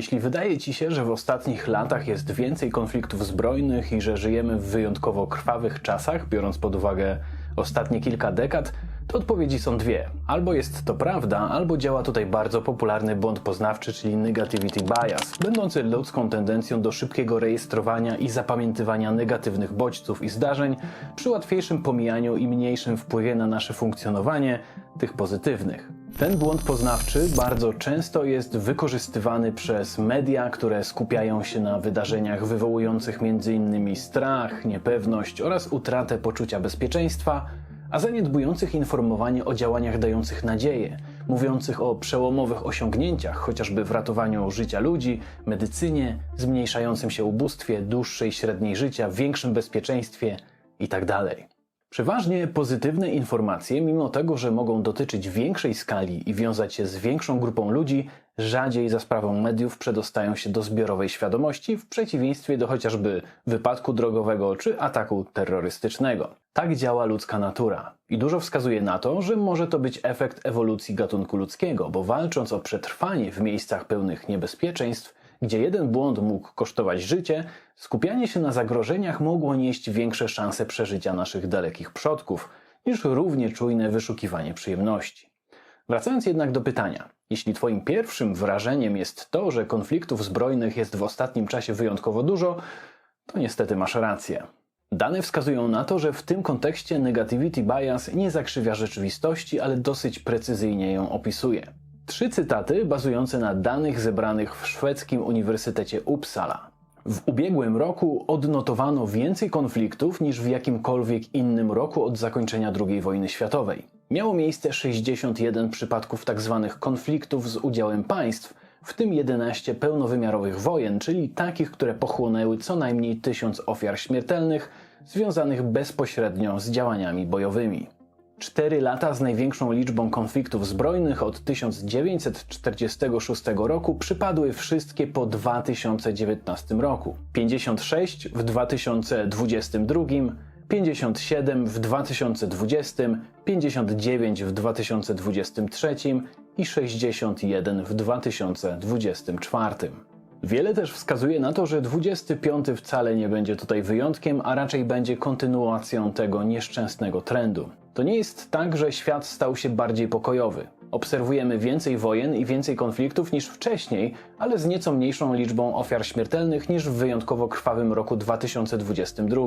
Jeśli wydaje ci się, że w ostatnich latach jest więcej konfliktów zbrojnych i że żyjemy w wyjątkowo krwawych czasach, biorąc pod uwagę ostatnie kilka dekad, to odpowiedzi są dwie. Albo jest to prawda, albo działa tutaj bardzo popularny błąd poznawczy, czyli negativity bias, będący ludzką tendencją do szybkiego rejestrowania i zapamiętywania negatywnych bodźców i zdarzeń przy łatwiejszym pomijaniu i mniejszym wpływie na nasze funkcjonowanie tych pozytywnych. Ten błąd poznawczy bardzo często jest wykorzystywany przez media, które skupiają się na wydarzeniach wywołujących m.in. strach, niepewność oraz utratę poczucia bezpieczeństwa, a zaniedbujących informowanie o działaniach dających nadzieję, mówiących o przełomowych osiągnięciach, chociażby w ratowaniu życia ludzi, medycynie, zmniejszającym się ubóstwie, dłuższej średniej życia, większym bezpieczeństwie itd. Przeważnie pozytywne informacje, mimo tego, że mogą dotyczyć większej skali i wiązać się z większą grupą ludzi, rzadziej za sprawą mediów przedostają się do zbiorowej świadomości, w przeciwieństwie do chociażby wypadku drogowego czy ataku terrorystycznego. Tak działa ludzka natura. I dużo wskazuje na to, że może to być efekt ewolucji gatunku ludzkiego, bo walcząc o przetrwanie w miejscach pełnych niebezpieczeństw, gdzie jeden błąd mógł kosztować życie, skupianie się na zagrożeniach mogło nieść większe szanse przeżycia naszych dalekich przodków, niż równie czujne wyszukiwanie przyjemności. Wracając jednak do pytania, jeśli Twoim pierwszym wrażeniem jest to, że konfliktów zbrojnych jest w ostatnim czasie wyjątkowo dużo, to niestety masz rację. Dane wskazują na to, że w tym kontekście negativity bias nie zakrzywia rzeczywistości, ale dosyć precyzyjnie ją opisuje. Trzy cytaty bazujące na danych zebranych w szwedzkim Uniwersytecie Uppsala. W ubiegłym roku odnotowano więcej konfliktów niż w jakimkolwiek innym roku od zakończenia II wojny światowej. Miało miejsce 61 przypadków tzw. konfliktów z udziałem państw, w tym 11 pełnowymiarowych wojen, czyli takich, które pochłonęły co najmniej tysiąc ofiar śmiertelnych związanych bezpośrednio z działaniami bojowymi. Cztery lata z największą liczbą konfliktów zbrojnych od 1946 roku przypadły wszystkie po 2019 roku. 56 w 2022, 57 w 2020, 59 w 2023 i 61 w 2024. Wiele też wskazuje na to, że 25 wcale nie będzie tutaj wyjątkiem, a raczej będzie kontynuacją tego nieszczęsnego trendu. To nie jest tak, że świat stał się bardziej pokojowy. Obserwujemy więcej wojen i więcej konfliktów niż wcześniej, ale z nieco mniejszą liczbą ofiar śmiertelnych niż w wyjątkowo krwawym roku 2022.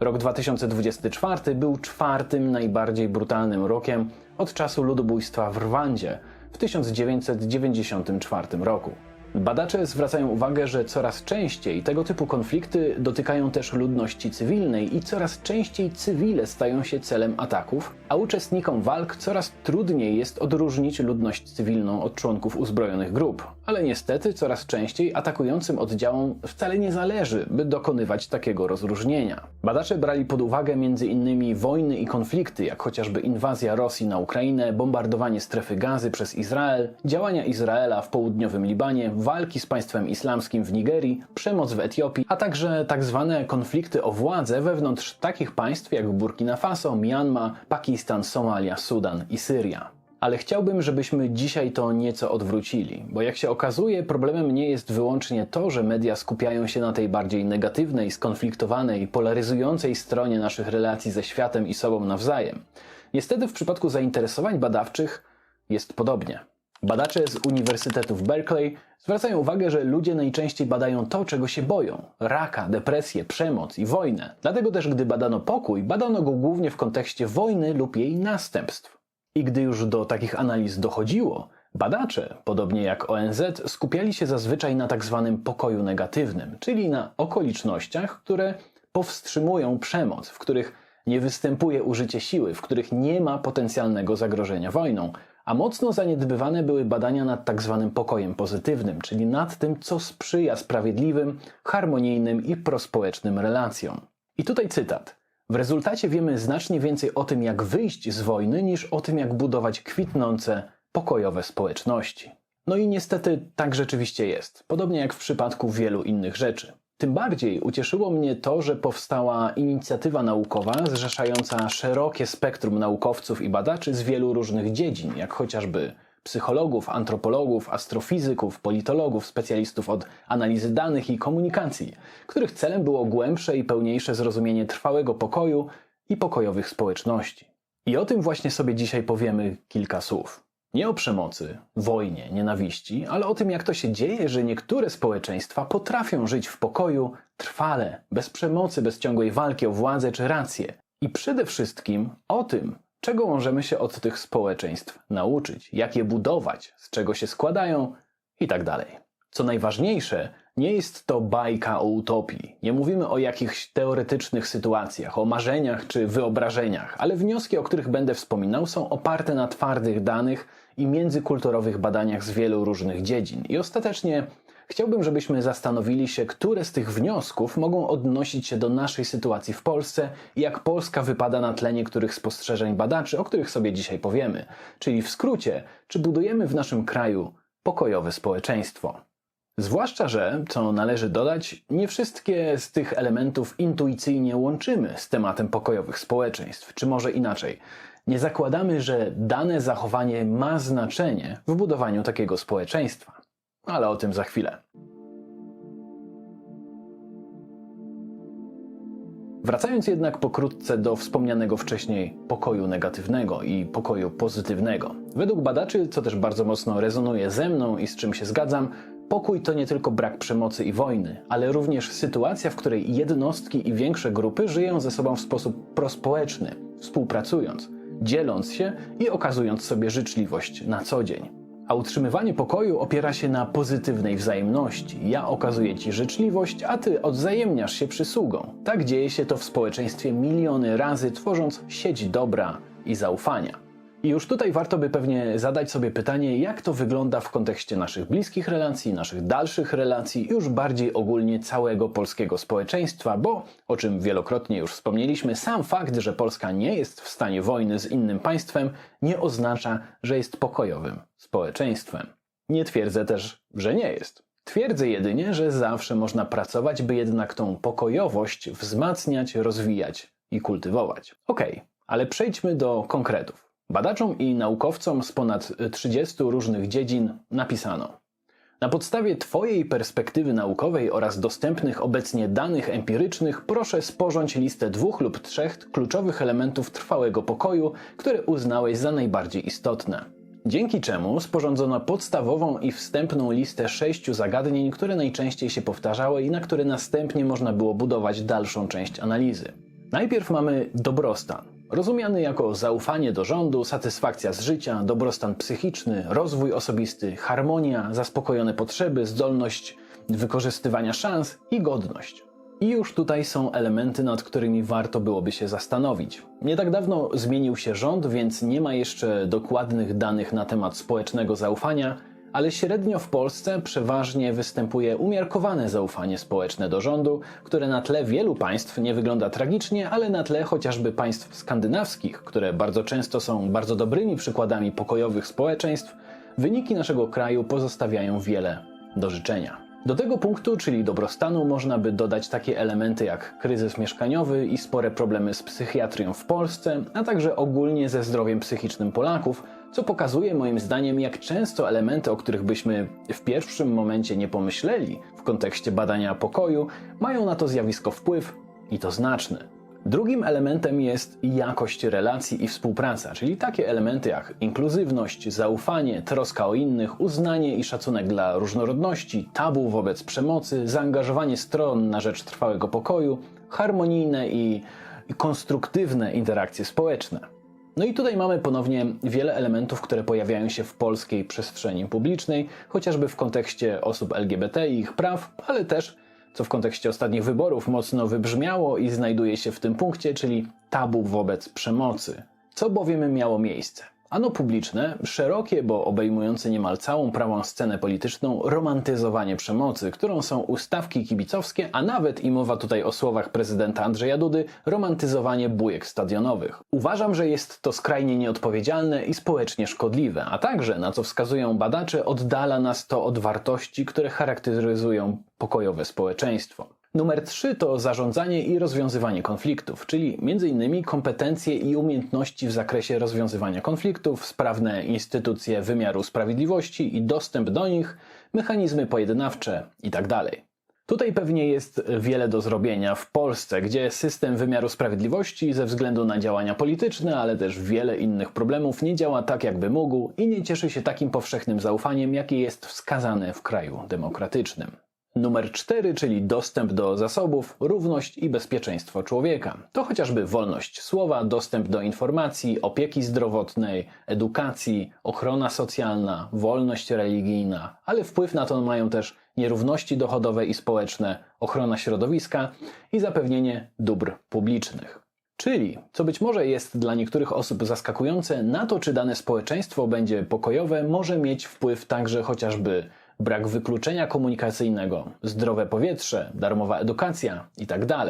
Rok 2024 był czwartym najbardziej brutalnym rokiem od czasu ludobójstwa w Rwandzie w 1994 roku. Badacze zwracają uwagę, że coraz częściej tego typu konflikty dotykają też ludności cywilnej i coraz częściej cywile stają się celem ataków, a uczestnikom walk coraz trudniej jest odróżnić ludność cywilną od członków uzbrojonych grup. Ale niestety coraz częściej atakującym oddziałom wcale nie zależy, by dokonywać takiego rozróżnienia. Badacze brali pod uwagę m.in. wojny i konflikty, jak chociażby inwazja Rosji na Ukrainę, bombardowanie strefy gazy przez Izrael, działania Izraela w południowym Libanie, walki z państwem islamskim w Nigerii, przemoc w Etiopii, a także tak zwane konflikty o władzę wewnątrz takich państw jak Burkina Faso, Myanmar, Pakistan, Somalia, Sudan i Syria. Ale chciałbym, żebyśmy dzisiaj to nieco odwrócili, bo jak się okazuje, problemem nie jest wyłącznie to, że media skupiają się na tej bardziej negatywnej, skonfliktowanej, polaryzującej stronie naszych relacji ze światem i sobą nawzajem. Niestety w przypadku zainteresowań badawczych jest podobnie. Badacze z Uniwersytetu w Berkeley zwracają uwagę, że ludzie najczęściej badają to, czego się boją: raka, depresję, przemoc i wojnę. Dlatego też, gdy badano pokój, badano go głównie w kontekście wojny lub jej następstw. I gdy już do takich analiz dochodziło, badacze, podobnie jak ONZ, skupiali się zazwyczaj na tak zwanym pokoju negatywnym, czyli na okolicznościach, które powstrzymują przemoc, w których nie występuje użycie siły, w których nie ma potencjalnego zagrożenia wojną, a mocno zaniedbywane były badania nad tak zwanym pokojem pozytywnym, czyli nad tym, co sprzyja sprawiedliwym, harmonijnym i prospołecznym relacjom. I tutaj cytat. W rezultacie wiemy znacznie więcej o tym, jak wyjść z wojny, niż o tym, jak budować kwitnące, pokojowe społeczności. No i niestety tak rzeczywiście jest, podobnie jak w przypadku wielu innych rzeczy. Tym bardziej ucieszyło mnie to, że powstała inicjatywa naukowa zrzeszająca szerokie spektrum naukowców i badaczy z wielu różnych dziedzin, jak chociażby psychologów, antropologów, astrofizyków, politologów, specjalistów od analizy danych i komunikacji, których celem było głębsze i pełniejsze zrozumienie trwałego pokoju i pokojowych społeczności. I o tym właśnie sobie dzisiaj powiemy kilka słów. Nie o przemocy, wojnie, nienawiści, ale o tym, jak to się dzieje, że niektóre społeczeństwa potrafią żyć w pokoju trwale, bez przemocy, bez ciągłej walki o władzę czy rację. I przede wszystkim o tym, czego możemy się od tych społeczeństw nauczyć, jak je budować, z czego się składają i tak. Co najważniejsze, nie jest to bajka o utopii. Nie mówimy o jakichś teoretycznych sytuacjach, o marzeniach czy wyobrażeniach, ale wnioski, o których będę wspominał, są oparte na twardych danych i międzykulturowych badaniach z wielu różnych dziedzin. I ostatecznie chciałbym, żebyśmy zastanowili się, które z tych wniosków mogą odnosić się do naszej sytuacji w Polsce i jak Polska wypada na tle niektórych spostrzeżeń badaczy, o których sobie dzisiaj powiemy. Czyli w skrócie, czy budujemy w naszym kraju pokojowe społeczeństwo. Zwłaszcza, że, co należy dodać, nie wszystkie z tych elementów intuicyjnie łączymy z tematem pokojowych społeczeństw, czy może inaczej. Nie zakładamy, że dane zachowanie ma znaczenie w budowaniu takiego społeczeństwa. Ale o tym za chwilę. Wracając jednak pokrótce do wspomnianego wcześniej pokoju negatywnego i pokoju pozytywnego. Według badaczy, co też bardzo mocno rezonuje ze mną i z czym się zgadzam, pokój to nie tylko brak przemocy i wojny, ale również sytuacja, w której jednostki i większe grupy żyją ze sobą w sposób prospołeczny, współpracując, dzieląc się i okazując sobie życzliwość na co dzień. A utrzymywanie pokoju opiera się na pozytywnej wzajemności. Ja okazuję Ci życzliwość, a Ty odzajemniasz się przysługą. Tak dzieje się to w społeczeństwie miliony razy, tworząc sieć dobra i zaufania. I już tutaj warto by pewnie zadać sobie pytanie, jak to wygląda w kontekście naszych bliskich relacji, naszych dalszych relacji, już bardziej ogólnie całego polskiego społeczeństwa, bo, o czym wielokrotnie już wspomnieliśmy, sam fakt, że Polska nie jest w stanie wojny z innym państwem, nie oznacza, że jest pokojowym społeczeństwem. Nie twierdzę też, że nie jest. Twierdzę jedynie, że zawsze można pracować, by jednak tą pokojowość wzmacniać, rozwijać i kultywować. Okej, okay, ale przejdźmy do konkretów. Badaczom i naukowcom z ponad 30 różnych dziedzin napisano: Na podstawie Twojej perspektywy naukowej oraz dostępnych obecnie danych empirycznych, proszę sporządź listę dwóch lub trzech kluczowych elementów trwałego pokoju, które uznałeś za najbardziej istotne. Dzięki czemu sporządzono podstawową i wstępną listę sześciu zagadnień, które najczęściej się powtarzały i na które następnie można było budować dalszą część analizy. Najpierw mamy dobrostan rozumiany jako zaufanie do rządu, satysfakcja z życia, dobrostan psychiczny, rozwój osobisty, harmonia, zaspokojone potrzeby, zdolność wykorzystywania szans i godność. I już tutaj są elementy, nad którymi warto byłoby się zastanowić. Nie tak dawno zmienił się rząd, więc nie ma jeszcze dokładnych danych na temat społecznego zaufania, ale średnio w Polsce przeważnie występuje umiarkowane zaufanie społeczne do rządu, które na tle wielu państw nie wygląda tragicznie, ale na tle chociażby państw skandynawskich, które bardzo często są bardzo dobrymi przykładami pokojowych społeczeństw, wyniki naszego kraju pozostawiają wiele do życzenia. Do tego punktu, czyli dobrostanu, można by dodać takie elementy jak kryzys mieszkaniowy i spore problemy z psychiatrią w Polsce, a także ogólnie ze zdrowiem psychicznym Polaków, co pokazuje moim zdaniem, jak często elementy, o których byśmy w pierwszym momencie nie pomyśleli w kontekście badania pokoju, mają na to zjawisko wpływ i to znaczny. Drugim elementem jest jakość relacji i współpraca, czyli takie elementy jak inkluzywność, zaufanie, troska o innych, uznanie i szacunek dla różnorodności, tabu wobec przemocy, zaangażowanie stron na rzecz trwałego pokoju, harmonijne i konstruktywne interakcje społeczne. No i tutaj mamy ponownie wiele elementów, które pojawiają się w polskiej przestrzeni publicznej, chociażby w kontekście osób LGBT i ich praw, ale też, co w kontekście ostatnich wyborów mocno wybrzmiało i znajduje się w tym punkcie, czyli tabu wobec przemocy. Co bowiem miało miejsce? Ano publiczne, szerokie, bo obejmujące niemal całą prawą scenę polityczną, romantyzowanie przemocy, którą są ustawki kibicowskie, a nawet, i mowa tutaj o słowach prezydenta Andrzeja Dudy, romantyzowanie bujek stadionowych. Uważam, że jest to skrajnie nieodpowiedzialne i społecznie szkodliwe, a także, na co wskazują badacze, oddala nas to od wartości, które charakteryzują pokojowe społeczeństwo. Numer 3 to zarządzanie i rozwiązywanie konfliktów, czyli m.in. kompetencje i umiejętności w zakresie rozwiązywania konfliktów, sprawne instytucje wymiaru sprawiedliwości i dostęp do nich, mechanizmy pojednawcze itd. Tutaj pewnie jest wiele do zrobienia w Polsce, gdzie system wymiaru sprawiedliwości ze względu na działania polityczne, ale też wiele innych problemów nie działa tak, jakby mógł i nie cieszy się takim powszechnym zaufaniem, jakie jest wskazane w kraju demokratycznym. Numer 4, czyli dostęp do zasobów, równość i bezpieczeństwo człowieka. To chociażby wolność słowa, dostęp do informacji, opieki zdrowotnej, edukacji, ochrona socjalna, wolność religijna, ale wpływ na to mają też nierówności dochodowe i społeczne, ochrona środowiska i zapewnienie dóbr publicznych. Czyli, co być może jest dla niektórych osób zaskakujące, na to, czy dane społeczeństwo będzie pokojowe, może mieć wpływ także chociażby brak wykluczenia komunikacyjnego, zdrowe powietrze, darmowa edukacja itd.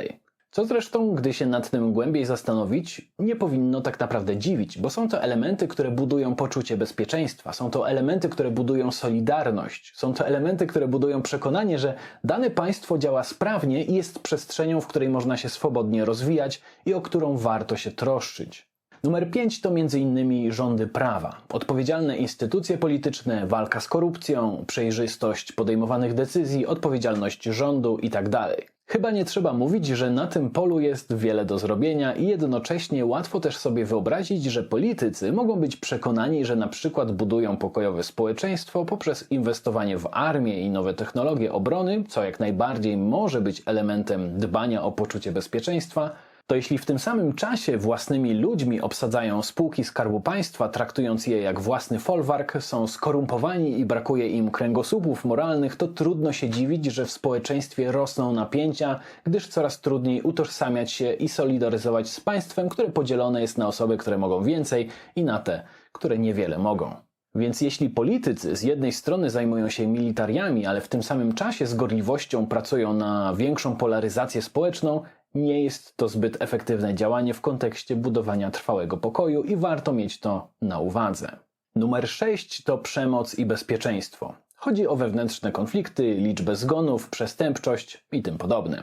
Co zresztą, gdy się nad tym głębiej zastanowić, nie powinno tak naprawdę dziwić, bo są to elementy, które budują poczucie bezpieczeństwa, są to elementy, które budują solidarność, są to elementy, które budują przekonanie, że dane państwo działa sprawnie i jest przestrzenią, w której można się swobodnie rozwijać i o którą warto się troszczyć. Numer 5 to m.in. rządy prawa, odpowiedzialne instytucje polityczne, walka z korupcją, przejrzystość podejmowanych decyzji, odpowiedzialność rządu itd. Chyba nie trzeba mówić, że na tym polu jest wiele do zrobienia i jednocześnie łatwo też sobie wyobrazić, że politycy mogą być przekonani, że na przykład budują pokojowe społeczeństwo poprzez inwestowanie w armię i nowe technologie obrony, co jak najbardziej może być elementem dbania o poczucie bezpieczeństwa, to jeśli w tym samym czasie własnymi ludźmi obsadzają spółki Skarbu Państwa, traktując je jak własny folwark, są skorumpowani i brakuje im kręgosłupów moralnych, to trudno się dziwić, że w społeczeństwie rosną napięcia, gdyż coraz trudniej utożsamiać się i solidaryzować z państwem, które podzielone jest na osoby, które mogą więcej i na te, które niewiele mogą. Więc jeśli politycy z jednej strony zajmują się militariami, ale w tym samym czasie z gorliwością pracują na większą polaryzację społeczną, nie jest to zbyt efektywne działanie w kontekście budowania trwałego pokoju i warto mieć to na uwadze. Numer 6 to przemoc i bezpieczeństwo. Chodzi o wewnętrzne konflikty, liczbę zgonów, przestępczość i tym podobne.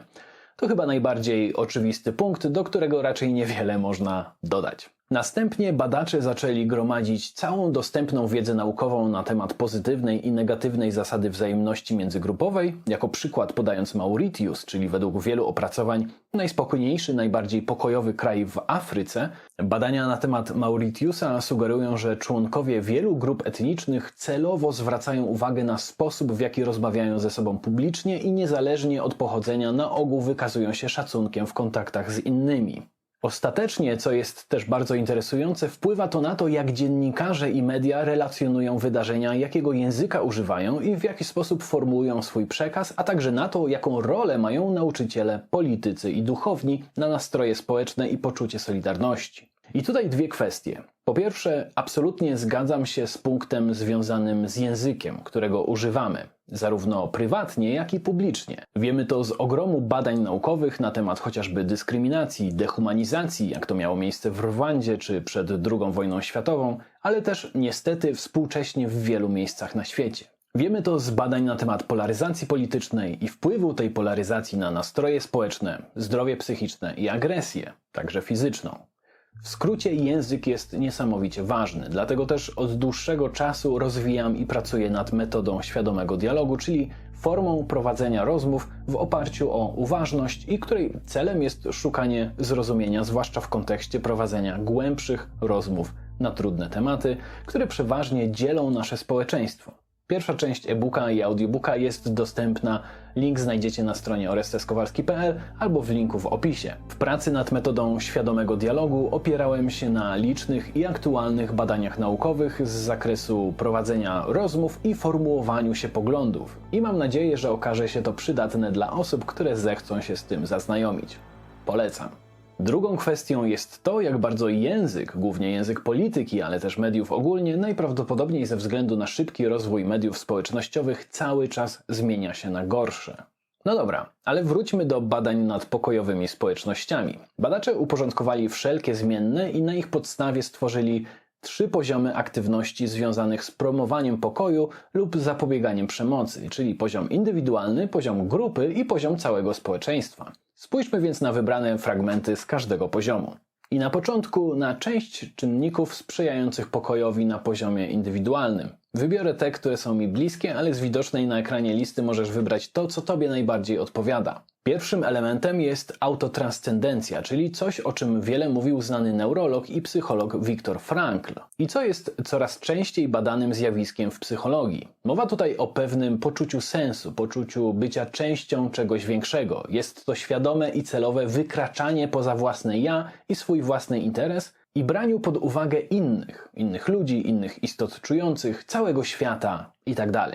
To chyba najbardziej oczywisty punkt, do którego raczej niewiele można dodać. Następnie badacze zaczęli gromadzić całą dostępną wiedzę naukową na temat pozytywnej i negatywnej zasady wzajemności międzygrupowej, jako przykład podając Mauritius, czyli według wielu opracowań najspokojniejszy, najbardziej pokojowy kraj w Afryce. Badania na temat Mauritiusa sugerują, że członkowie wielu grup etnicznych celowo zwracają uwagę na sposób, w jaki rozmawiają ze sobą publicznie i niezależnie od pochodzenia na ogół wykazują się szacunkiem w kontaktach z innymi. Ostatecznie, co jest też bardzo interesujące, wpływa to na to, jak dziennikarze i media relacjonują wydarzenia, jakiego języka używają i w jaki sposób formułują swój przekaz, a także na to, jaką rolę mają nauczyciele, politycy i duchowni na nastroje społeczne i poczucie solidarności. I tutaj dwie kwestie. Po pierwsze, absolutnie zgadzam się z punktem związanym z językiem, którego używamy, zarówno prywatnie, jak i publicznie. Wiemy to z ogromu badań naukowych na temat chociażby dyskryminacji, dehumanizacji, jak to miało miejsce w Rwandzie czy przed II wojną światową, ale też niestety współcześnie w wielu miejscach na świecie. Wiemy to z badań na temat polaryzacji politycznej i wpływu tej polaryzacji na nastroje społeczne, zdrowie psychiczne i agresję, także fizyczną. W skrócie język jest niesamowicie ważny, dlatego też od dłuższego czasu rozwijam i pracuję nad metodą świadomego dialogu, czyli formą prowadzenia rozmów w oparciu o uważność i której celem jest szukanie zrozumienia, zwłaszcza w kontekście prowadzenia głębszych rozmów na trudne tematy, które przeważnie dzielą nasze społeczeństwo. Pierwsza część e-booka i audiobooka jest dostępna. Link znajdziecie na stronie oresteskowalski.pl albo w linku w opisie. W pracy nad metodą świadomego dialogu opierałem się na licznych i aktualnych badaniach naukowych z zakresu prowadzenia rozmów i formułowaniu się poglądów. I mam nadzieję, że okaże się to przydatne dla osób, które zechcą się z tym zaznajomić. Polecam. Drugą kwestią jest to, jak bardzo język, głównie język polityki, ale też mediów ogólnie, najprawdopodobniej ze względu na szybki rozwój mediów społecznościowych, cały czas zmienia się na gorsze. No dobra, ale wróćmy do badań nad pokojowymi społecznościami. Badacze uporządkowali wszelkie zmienne i na ich podstawie stworzyli trzy poziomy aktywności związanych z promowaniem pokoju lub zapobieganiem przemocy, czyli poziom indywidualny, poziom grupy i poziom całego społeczeństwa. Spójrzmy więc na wybrane fragmenty z każdego poziomu. I na początku na część czynników sprzyjających pokojowi na poziomie indywidualnym. Wybiorę te, które są mi bliskie, ale z widocznej na ekranie listy możesz wybrać to, co Tobie najbardziej odpowiada. Pierwszym elementem jest autotranscendencja, czyli coś, o czym wiele mówił znany neurolog i psycholog Viktor Frankl. I co jest coraz częściej badanym zjawiskiem w psychologii. Mowa tutaj o pewnym poczuciu sensu, poczuciu bycia częścią czegoś większego. Jest to świadome i celowe wykraczanie poza własne ja i swój własny interes i braniu pod uwagę innych, innych ludzi, innych istot czujących, całego świata itd.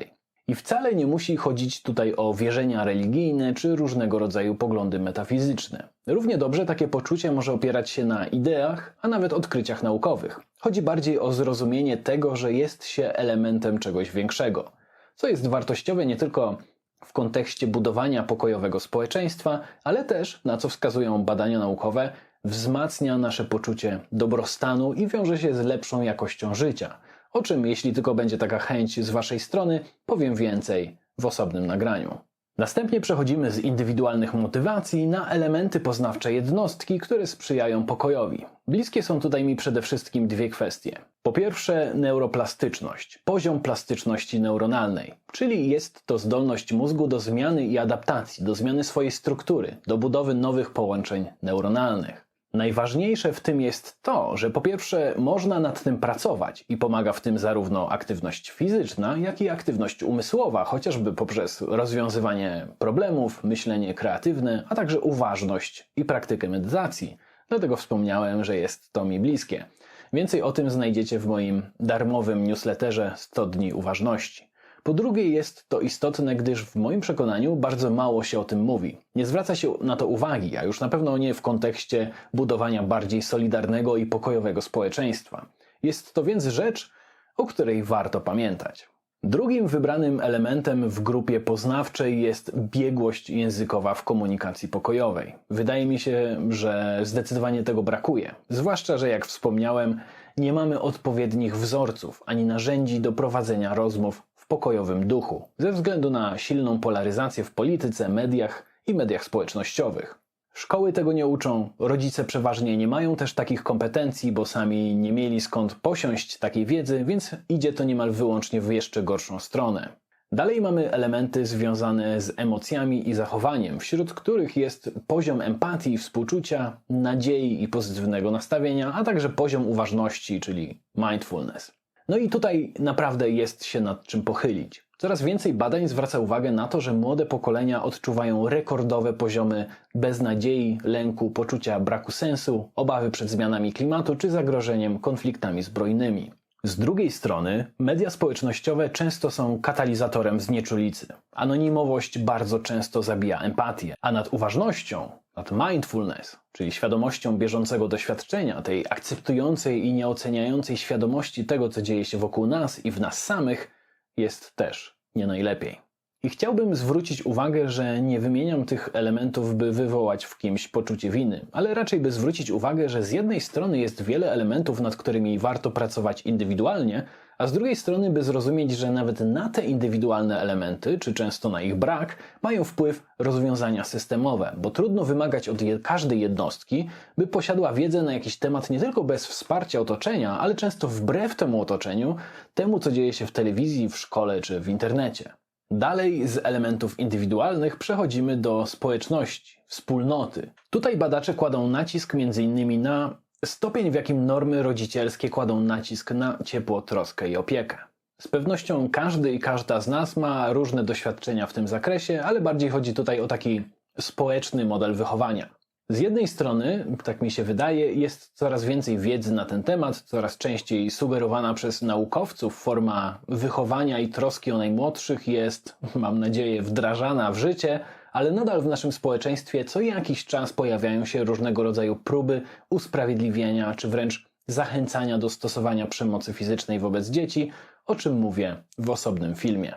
I wcale nie musi chodzić tutaj o wierzenia religijne czy różnego rodzaju poglądy metafizyczne. Równie dobrze takie poczucie może opierać się na ideach, a nawet odkryciach naukowych. Chodzi bardziej o zrozumienie tego, że jest się elementem czegoś większego, co jest wartościowe nie tylko w kontekście budowania pokojowego społeczeństwa, ale też, na co wskazują badania naukowe, wzmacnia nasze poczucie dobrostanu i wiąże się z lepszą jakością życia. O czym, jeśli tylko będzie taka chęć z Waszej strony, powiem więcej w osobnym nagraniu. Następnie przechodzimy z indywidualnych motywacji na elementy poznawcze jednostki, które sprzyjają pokojowi. Bliskie są tutaj mi przede wszystkim dwie kwestie. Po pierwsze, neuroplastyczność, poziom plastyczności neuronalnej, czyli jest to zdolność mózgu do zmiany i adaptacji, do zmiany swojej struktury, do budowy nowych połączeń neuronalnych. Najważniejsze w tym jest to, że po pierwsze można nad tym pracować i pomaga w tym zarówno aktywność fizyczna, jak i aktywność umysłowa, chociażby poprzez rozwiązywanie problemów, myślenie kreatywne, a także uważność i praktykę medytacji. Dlatego wspomniałem, że jest to mi bliskie. Więcej o tym znajdziecie w moim darmowym newsletterze 100 dni uważności. Po drugie, jest to istotne, gdyż w moim przekonaniu bardzo mało się o tym mówi. Nie zwraca się na to uwagi, a już na pewno nie w kontekście budowania bardziej solidarnego i pokojowego społeczeństwa. Jest to więc rzecz, o której warto pamiętać. Drugim wybranym elementem w grupie poznawczej jest biegłość językowa w komunikacji pokojowej. Wydaje mi się, że zdecydowanie tego brakuje. Zwłaszcza, że jak wspomniałem, nie mamy odpowiednich wzorców ani narzędzi do prowadzenia rozmów pokojowym duchu, ze względu na silną polaryzację w polityce, mediach i mediach społecznościowych. Szkoły tego nie uczą, rodzice przeważnie nie mają też takich kompetencji, bo sami nie mieli skąd posiąść takiej wiedzy, więc idzie to niemal wyłącznie w jeszcze gorszą stronę. Dalej mamy elementy związane z emocjami i zachowaniem, wśród których jest poziom empatii, współczucia, nadziei i pozytywnego nastawienia, a także poziom uważności, czyli mindfulness. No i tutaj naprawdę jest się nad czym pochylić. Coraz więcej badań zwraca uwagę na to, że młode pokolenia odczuwają rekordowe poziomy beznadziei, lęku, poczucia braku sensu, obawy przed zmianami klimatu czy zagrożeniem konfliktami zbrojnymi. Z drugiej strony, media społecznościowe często są katalizatorem znieczulicy. Anonimowość bardzo często zabija empatię, a nad uważnością, nad mindfulness, czyli świadomością bieżącego doświadczenia, tej akceptującej i nieoceniającej świadomości tego, co dzieje się wokół nas i w nas samych, jest też nie najlepiej. I chciałbym zwrócić uwagę, że nie wymieniam tych elementów, by wywołać w kimś poczucie winy, ale raczej by zwrócić uwagę, że z jednej strony jest wiele elementów, nad którymi warto pracować indywidualnie, a z drugiej strony, by zrozumieć, że nawet na te indywidualne elementy, czy często na ich brak, mają wpływ rozwiązania systemowe, bo trudno wymagać od każdej jednostki, by posiadła wiedzę na jakiś temat nie tylko bez wsparcia otoczenia, ale często wbrew temu otoczeniu, temu co dzieje się w telewizji, w szkole czy w internecie. Dalej z elementów indywidualnych przechodzimy do społeczności, wspólnoty. Tutaj badacze kładą nacisk m.in. na stopień, w jakim normy rodzicielskie kładą nacisk na ciepło, troskę i opiekę. Z pewnością każdy i każda z nas ma różne doświadczenia w tym zakresie, ale bardziej chodzi tutaj o taki społeczny model wychowania. Z jednej strony, tak mi się wydaje, jest coraz więcej wiedzy na ten temat, coraz częściej sugerowana przez naukowców forma wychowania i troski o najmłodszych jest, mam nadzieję, wdrażana w życie, ale nadal w naszym społeczeństwie co jakiś czas pojawiają się różnego rodzaju próby usprawiedliwienia czy wręcz zachęcania do stosowania przemocy fizycznej wobec dzieci, o czym mówię w osobnym filmie.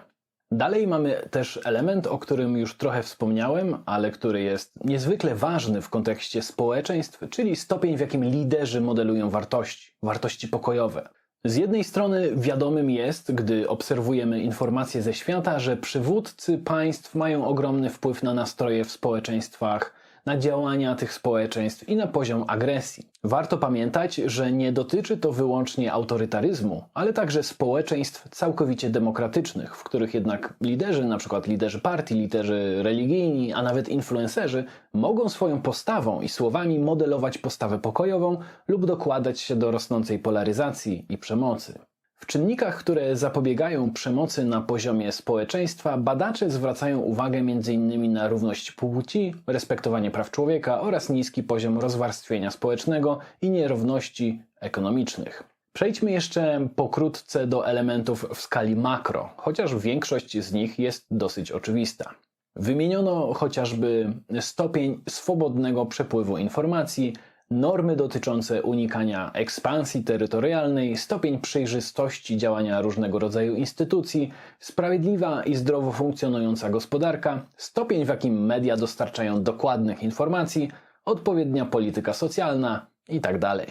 Dalej mamy też element, o którym już trochę wspomniałem, ale który jest niezwykle ważny w kontekście społeczeństw, czyli stopień, w jakim liderzy modelują wartości, wartości pokojowe. Z jednej strony wiadomym jest, gdy obserwujemy informacje ze świata, że przywódcy państw mają ogromny wpływ na nastroje w społeczeństwach, na działania tych społeczeństw i na poziom agresji. Warto pamiętać, że nie dotyczy to wyłącznie autorytaryzmu, ale także społeczeństw całkowicie demokratycznych, w których jednak liderzy, na przykład liderzy partii, liderzy religijni, a nawet influencerzy, mogą swoją postawą i słowami modelować postawę pokojową lub dokładać się do rosnącej polaryzacji i przemocy. W czynnikach, które zapobiegają przemocy na poziomie społeczeństwa, badacze zwracają uwagę m.in. na równość płci, respektowanie praw człowieka oraz niski poziom rozwarstwienia społecznego i nierówności ekonomicznych. Przejdźmy jeszcze pokrótce do elementów w skali makro, chociaż większość z nich jest dosyć oczywista. Wymieniono chociażby stopień swobodnego przepływu informacji, normy dotyczące unikania ekspansji terytorialnej, stopień przejrzystości działania różnego rodzaju instytucji, sprawiedliwa i zdrowo funkcjonująca gospodarka, stopień w jakim media dostarczają dokładnych informacji, odpowiednia polityka socjalna itd.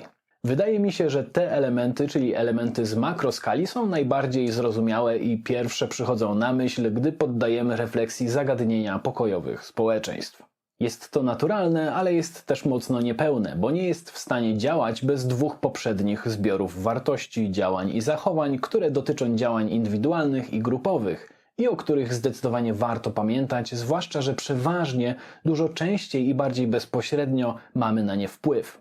Wydaje mi się, że te elementy, czyli elementy z makroskali, są najbardziej zrozumiałe i pierwsze przychodzą na myśl, gdy poddajemy refleksji zagadnienia pokojowych społeczeństw. Jest to naturalne, ale jest też mocno niepełne, bo nie jest w stanie działać bez dwóch poprzednich zbiorów wartości, działań i zachowań, które dotyczą działań indywidualnych i grupowych i o których zdecydowanie warto pamiętać, zwłaszcza, że przeważnie dużo częściej i bardziej bezpośrednio mamy na nie wpływ.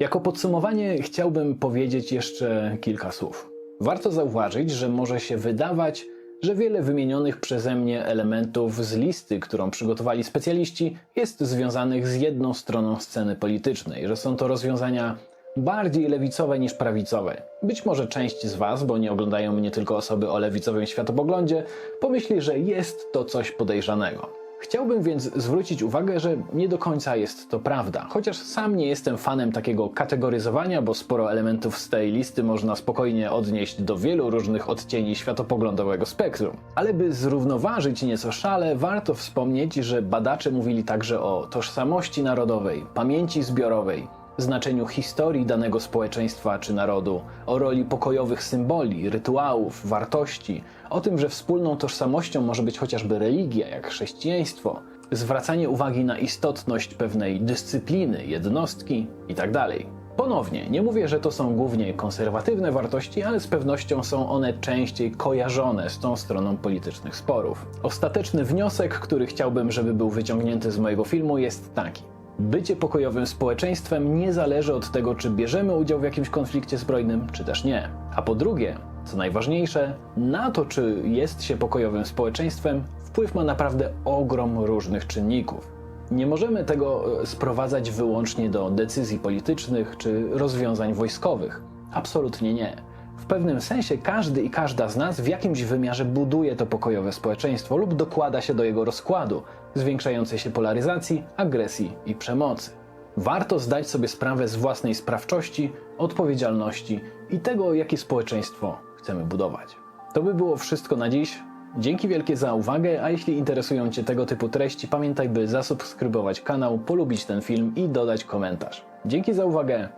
Jako podsumowanie chciałbym powiedzieć jeszcze kilka słów. Warto zauważyć, że może się wydawać, że wiele wymienionych przeze mnie elementów z listy, którą przygotowali specjaliści, jest związanych z jedną stroną sceny politycznej, że są to rozwiązania bardziej lewicowe niż prawicowe. Być może część z Was, bo nie oglądają mnie tylko osoby o lewicowym światopoglądzie, pomyśli, że jest to coś podejrzanego. Chciałbym więc zwrócić uwagę, że nie do końca jest to prawda, chociaż sam nie jestem fanem takiego kategoryzowania, bo sporo elementów z tej listy można spokojnie odnieść do wielu różnych odcieni światopoglądowego spektrum. Ale by zrównoważyć nieco szale, warto wspomnieć, że badacze mówili także o tożsamości narodowej, pamięci zbiorowej, znaczeniu historii danego społeczeństwa czy narodu, o roli pokojowych symboli, rytuałów, wartości, o tym, że wspólną tożsamością może być chociażby religia, jak chrześcijaństwo, zwracanie uwagi na istotność pewnej dyscypliny, jednostki itd. Ponownie, nie mówię, że to są głównie konserwatywne wartości, ale z pewnością są one częściej kojarzone z tą stroną politycznych sporów. Ostateczny wniosek, który chciałbym, żeby był wyciągnięty z mojego filmu, jest taki. Bycie pokojowym społeczeństwem nie zależy od tego, czy bierzemy udział w jakimś konflikcie zbrojnym, czy też nie. A po drugie, co najważniejsze, na to, czy jest się pokojowym społeczeństwem, wpływ ma naprawdę ogrom różnych czynników. Nie możemy tego e, sprowadzać wyłącznie do decyzji politycznych czy rozwiązań wojskowych. Absolutnie nie. W pewnym sensie każdy i każda z nas w jakimś wymiarze buduje to pokojowe społeczeństwo lub dokłada się do jego rozkładu, zwiększającej się polaryzacji, agresji i przemocy. Warto zdać sobie sprawę z własnej sprawczości, odpowiedzialności i tego, jakie społeczeństwo chcemy budować. To by było wszystko na dziś. Dzięki wielkie za uwagę, a jeśli interesują Cię tego typu treści, pamiętaj, by zasubskrybować kanał, polubić ten film i dodać komentarz. Dzięki za uwagę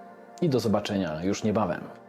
i do zobaczenia już niebawem.